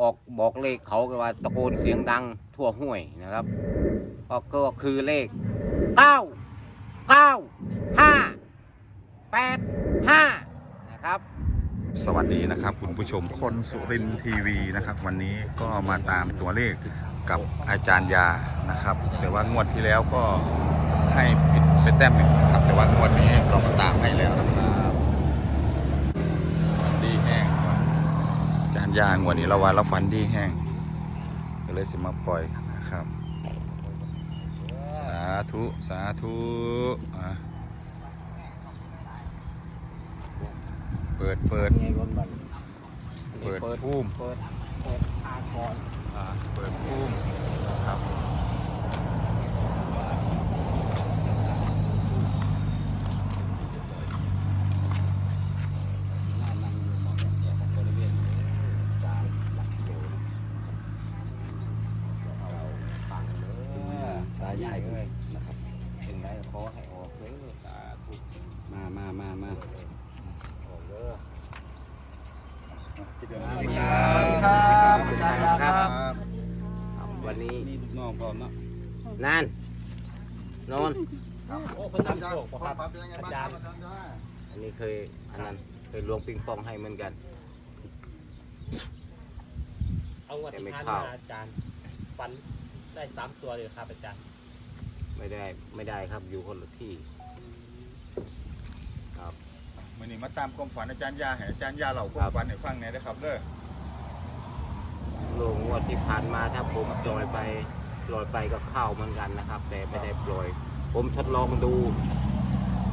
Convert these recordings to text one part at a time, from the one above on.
ออกบอกเลขเขาก็ว่าตะโกนเสียงดังทั่วห้วยนะครับก็ก็คือเลขเก้าเก้าห้าแปดห้านะครับสวัสดีนะครับ คุณผู้ชมคนสุรินทีวีนะครับ วันนี้ก็มาตามตัวเลขกับอาจารย์ยานะครับ แต่ว่างวดที่แล้วก็ให้ผิดไปแต้มหนึ่งครับ แต่ว่างวดนี้เราก็ตามให้แล้วนะครับฝันดีแห้งอาจาร ยางวันนี้เราว่าเราฝันดีแห้งก็เลยสิมาปล่อยนะครับ สาธุสาธุเปิดเปิดเปิดพุ่มเปิดเปิดอาก่อนเปิดพุ่มครับ นั่งอยู่หมดเนี่ยบริเวณสามหลักโลเราฟังเลยตาใหญ่ เลยนะครับ เป็นไรขอให้ออกเลยสาธุมามามามาออกเลยสวัสดีครับอาจารย์ยาครับวันนี้นี่ลูกน้องพร้อมเนาะนั่นนอนโอ้คนทำโชคครับอาจารย์อันนี้เคยอันนั้นเคยลวงปิงปองให้เหมือนกันเอาวัต่ติไม่ทานมาอาจารย์ฟันได้สามตัวเลยครับอาจารย์ ไม่ได้ไม่ได้ครับอยู่คนละที่ ครับ มื่อนี้มาตามความฝันอาจารย์ยาให้อาจารย์ยาเล่าความฝันให้ฟังหน่อยนะครับเด้อลงงวดที่ผ่านมาถ้าผมปล่อยไปปล่อยไปก็เข้าเหมือนกันนะครับ แต่ไม่ได้ปล่อย ผมทดลองดู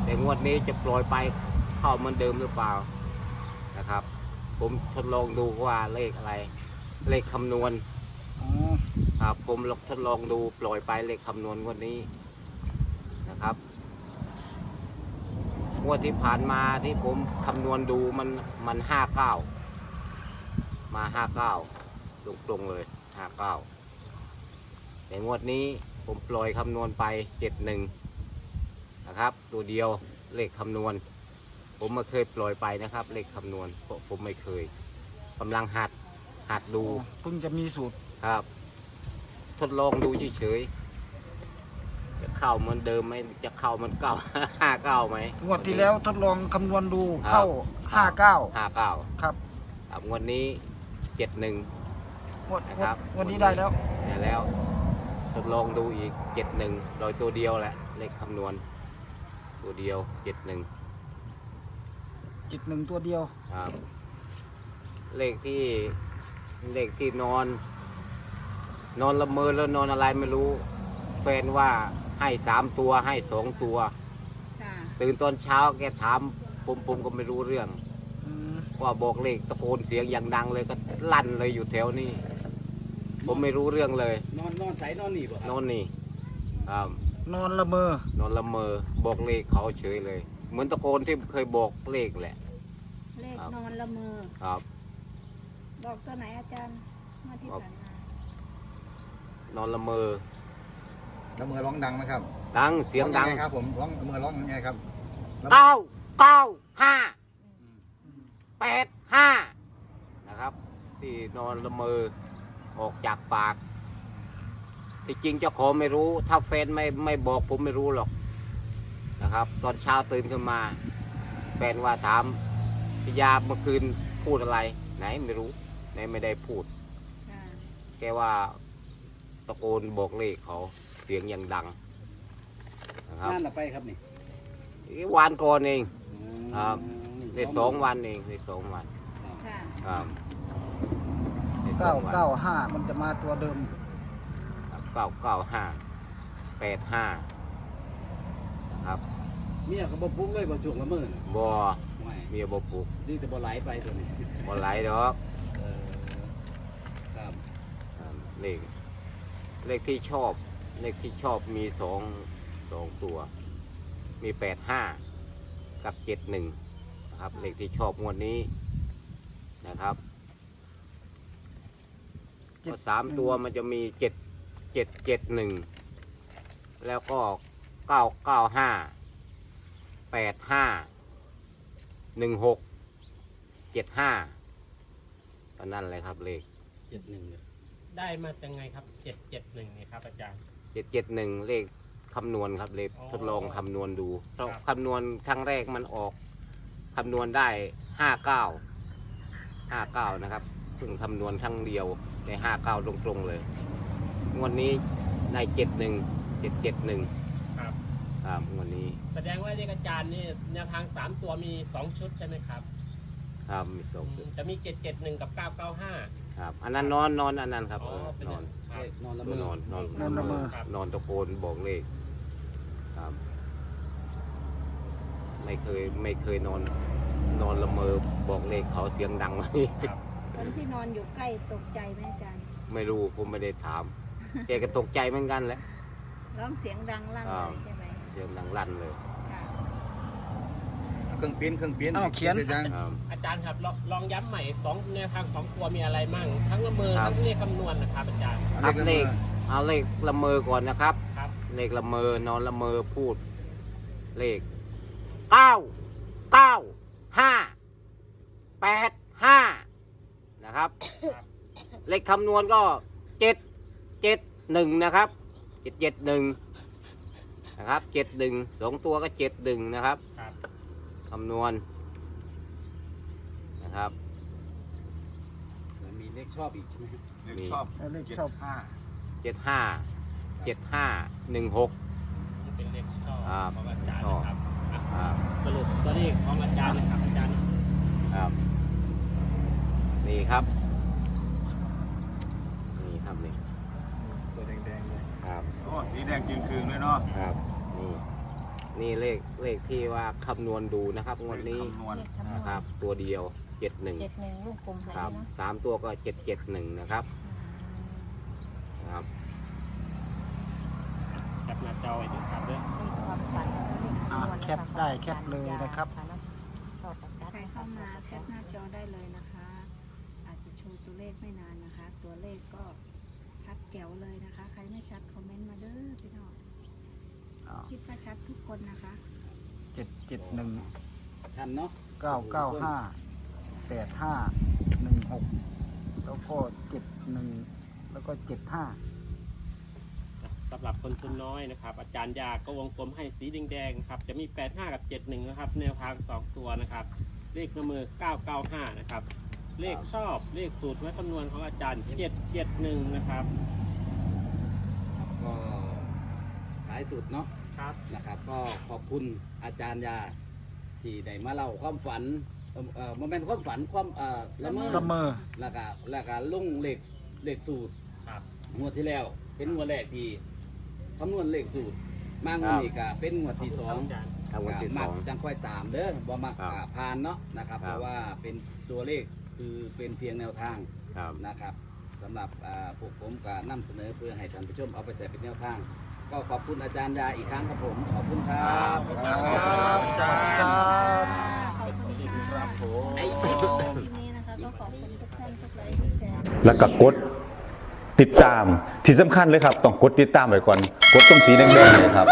แต่งวดนี้จะปล่อยไปเข้าเหมือนเดิมหรือเปล่านะครับ ผมทดลองดูว่าเลขอะไร เลขคำนวณ ครับผมลองทดลองดูปล่อยไปเลขคำนวณงวดนี้นะครับงวดที่ผ่านมาที่ผมคำนวณดูมันมันห้าเก้ามาห้าเก้าตรงตรงๆเลยห้าเก้าแต่งวดนี้ผมปล่อยคำนวณไปเจ็ดหนึ่งนะครับ ตัวเดียวเลขคำนวณ ผมไม่เคยปล่อยไปนะครับ เลขคำนวณเพราะผมไม่เคยกำลังหัดหัดดูเพิ่งจะมีสูตรครับ ทดลองดูเฉยๆจะเข้าเหมือนเดิมไหมจะเข้าเหมันเก้าห้าเก้าไหมงวดที่แล้วทดลองคำนวณดูครับเข้าห้าเก้าห้าเก้าครับครับงวดนี้เจ็ดหนึ่ง งวดนะครับ งวดนี้ได้แล้วได้แล้วทดลองดูอีกเจ็ดหนึ่งโดยตัวเดียวแหละ เลขคำนวณ ตัวเดียวเจ็ดหนึ่งจิตหนึ่งตัวเดียว ครับ เลขที่เลขที่นอน นอนละเมอแล้วนอนอะไรไม่รู้ แฟนว่าให้สามตัวให้สองตัวค่ะตื่นตอนเช้าแกถามผมผมก็ไม่รู้เรื่องอืมว่าบอกเลขตะโกนเสียงอย่างดังเลยก็ลั่นเลยอยู่แถวนี้ ผมไม่รู้เรื่องเลย นอนนอนใสนอนหนีบ่ครับโน่นนี่ครับนอนละเมอ นอนละเมอบอกเลขเขาเฉยเลย เหมือนตะโกนที่เคยบอกเลขแหละ เลขครับ นอนละเมอ ครับ บอกตัวไหนอาจารย์เมื่อที่ผ่านมา นอนละเมอ แล้วมือร้องดังไหมครับดังเสียงดังร้อไครับผมร้องมือร้องยังไงครับเก้าเก้าห้าแปดห้านะครับ ที่นอนละเมอออกจากปาก ที่จริงเจ้าของไม่รู้ ถ้าแฟนไม่ไม่บอกผมไม่รู้หรอกนะครับ ตอนเช้าตื่นขึ้นมา แฟนว่าถามพิยาเมื่อคืนพูดอะไร ไหนไม่รู้ไหนไม่ได้พูดค่ะแกว่า ตะโกนบอกเลขเขาเสียงยังดังนะครับนั่นละไปครับนี่อีกวันก่อนเอง ครับในสองวันเองในสองวันค่ะครับในสเก้าองวันเก้าห้ามันจะมาตัวเดิมเก้าเก้าห้าแปดห้าครับเมียก็บ่ปลุ๊กเลยบ่ช่วงละมื้อน่ะบอไม่เมียบอปลูกดีแต่บ่ไหลไปตัวนี้บอไหลดอกเออครับครับเลข เลขที่ชอบ เลขที่ชอบมีสองสองตัว มีแปดห้ากับเจ็ดหนึ่งนะครับ เลขที่ชอบงวดนี้นะครับเจ็ดก็สามตัวมันจะมีเจ็ดเจ็ดเจ็ดหนึ่งแล้วก็เก้าเก้าห้าแปดห้าหนึ่งหกเจ็ดห้าก็นั่นเลยครับเลขเจ็ดหนึ่ง ได้มาจังไงครับเจ็ดเจ็ดหนึ่งนี่ครับอาจารย์ เจ็ดเจ็ดหนึ่งเลขคำนวณครับเลขอ๋อทดลองคำนวณดูครับ คำนวณครั้งแรกมันออกคำนวณได้ห้าเก้าห้าเก้านะครับเพิ่งคำนวณครั้งเดียวในห้าเก้าตรงๆเลยงวดนี้ในเจ็ดหนึ่งเจ็ดเจ็ดหนึ่งครับ ครับงวดนี้แสดงว่าเลขอาจารย์นี่แนวทางสามตัวมีสองชุดใช่ไหมครับครับมีสองชุดจะมีเจ็ดเจ็ดหนึ่งกับเก้าเก้าห้า ครับ อันนั้นนอนนอนอันนั้นครับอ๋อเออเป็นนอนครับนอนนอนนอนนอนละเมอครับนอนตะโกนบอกเลขครับ ไม่เคยไม่เคยนอน นอนละเมอบอกเลขเขาเสียงดังไหมคนที่นอนอยู่ใกล้ตกใจไหมอาจารย์ไม่รู้ผมไม่ได้ถามแกก็ตกใจเหมือนกันแหละร้องเสียงดังลั่นอ่าเลยใช่ไหมเสียงดังลั่นเลยค่ะ เครื่องปิ้นเครื่องปิ้นอ้าวเขียนสร็จยังครับ อาจารย์ครับลองลองย้ำใหม่สองแนวทางสองตัวมีอะไรมั่ง ทั้งละเมอครับ ทั้งเลขคำนวณนะครับอาจารย์ครับเลขเอาเลขละเมอก่อนนะครับ ครับเลขละเมอนอนละเมอพูด เลขเก้าเก้าห้าแปดห้านะครับครับ เลขคำนวณก็เจ็ดเจ็ดหนึ่งนะครับเจ็ดเจ็ดหนึ่งนะครับเจ็ดหนึ่งสองตัวก็เจ็ดหนึ่งนะครับครับคำนวณนะครับ มีเลขชอบอีกใช่ไหมเลขชอบเลขชอบ ห้าเจ็ดห้าเจ็ดห้าหนึ่งหกนี่เป็นเลขชอบครับของอาจารย์ชอบนะครับอะครับสรุปตัวเลขของอาจารย์นะครับอาจารย์ครับ นี่ครับ นี่ครับนี่ตัวแดงๆเลยครับ โอ้สีแดงจริงคืนเลยเนาะ ครับ นี่ นี่เลขเลขที่ว่าคำนวณดูนะครับงวดนี้คำนวณเลขคำนวณนะครับ ตัวเดียวเจ็ดหนึ่งเจ็ดหนึ่งลูกกลมให้ครับเนาะสามตัวก็เจ็ดเจ็ดหนึ่งนะครับครับแคปหน้าจอไว้ด้วยครับเด้อเลขความฝันและเลขอ่าคำนวณแคปได้แคปเลยนะครับ ชอบประจัดใครเข้ามาแคปหน้าจอได้เลยนะคะ อาจจะโชว์ตัวเลขไม่นานนะคะ ตัวเลขก็ชัดแจ๋วเลยนะคะ ใครไม่ชัดคอมเมนต์มาเด้อพี่น้องอ่า คิดว่าชัดทุกคนนะคะเจ็ดเจ็ดหนึ่งทันเนาะเก้าเก้าห้าแปดห้าหนึ่งหกแล้วก็เจ็ดหนึ่งแล้วก็เจ็ดห้าสำหรับคนทุนน้อยนะครับ อาจารย์ยาก็วงกลมให้สีแดงๆครับ จะมี 85 กับ 71 นะครับ แนวทาง 2 ตัวนะครับ เลขละเมอ995 นะครับ เลขชอบ เลขสูตรไว้คำนวณของอาจารย์ 771 นะครับ ก็ท้ายสุดเนาะครับนะครับ ก็ขอบคุณอาจารย์ยา ที่ได้มาเล่าความฝันเอ่อเอ่อมันเป็นความฝันความเอ่อละเมอละเมอ แล้วก็แล้วก็ลุ่งเลขเลขสูตรครับ งวดที่แล้ว เป็นงวดแรกที่คำนวณเลขสูตร มางวดนี้ก็เป็นงวดที่สองอาจารย์ครับวันที่สมัอกงจังค่อยตามเด้อบ่มักครับอ่าผ่านเนาะนะครับคเพรับราะว่าเป็นตัวเลขคือเป็นเพียงแนวทางครับ นะครับสำหรับอ่าพวกผมก็นำเสนอเพื่อให้ท่านผู้ชมเอาไปใช้เป็นแนวทาง ก็ขอบคุณอาจารย์ยาอีกครั้งครับผม ขอบคุณครับครับอาจารย์ขอบคุณค่ะครับผมคลิปนี้นะคะก็ขอบคุณทุกท่านทุกไลค์ทุกแชร์แล้วก็กดติดตามที่สำคัญเลยครับ ต้องกดติดตามไว้ก่อน กดตรงสีแดงๆเนยครับ